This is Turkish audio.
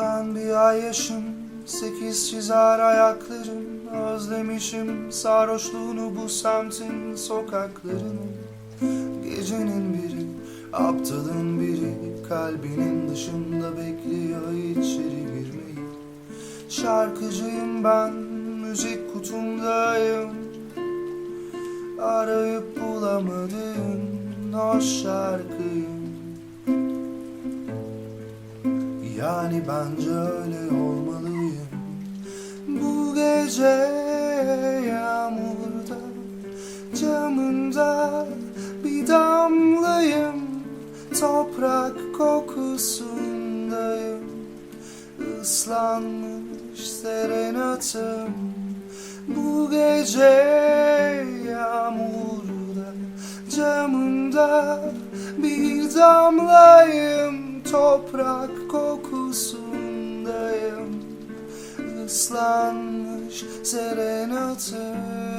Ben bir ay yaşım Sekiz çizer ayaklarım. Özlemişim sarhoşluğunu bu semtin sokaklarını. Gecenin biri Aptalın biri. Kalbinin dışında bekliyor içeri girmeyi. Şarkıcıyım ben Müzik kutumdayım Arayıp bulamadığım o şarkıyım Yani bence öyle olmalıyım. Bu gece yağmurda Camında bir damlayım. Toprak kokusundayım. Islanmış serenatım. Bu gece yağmurda Camında bir damlayım Toprak kokusundayım. Islanmış serenatım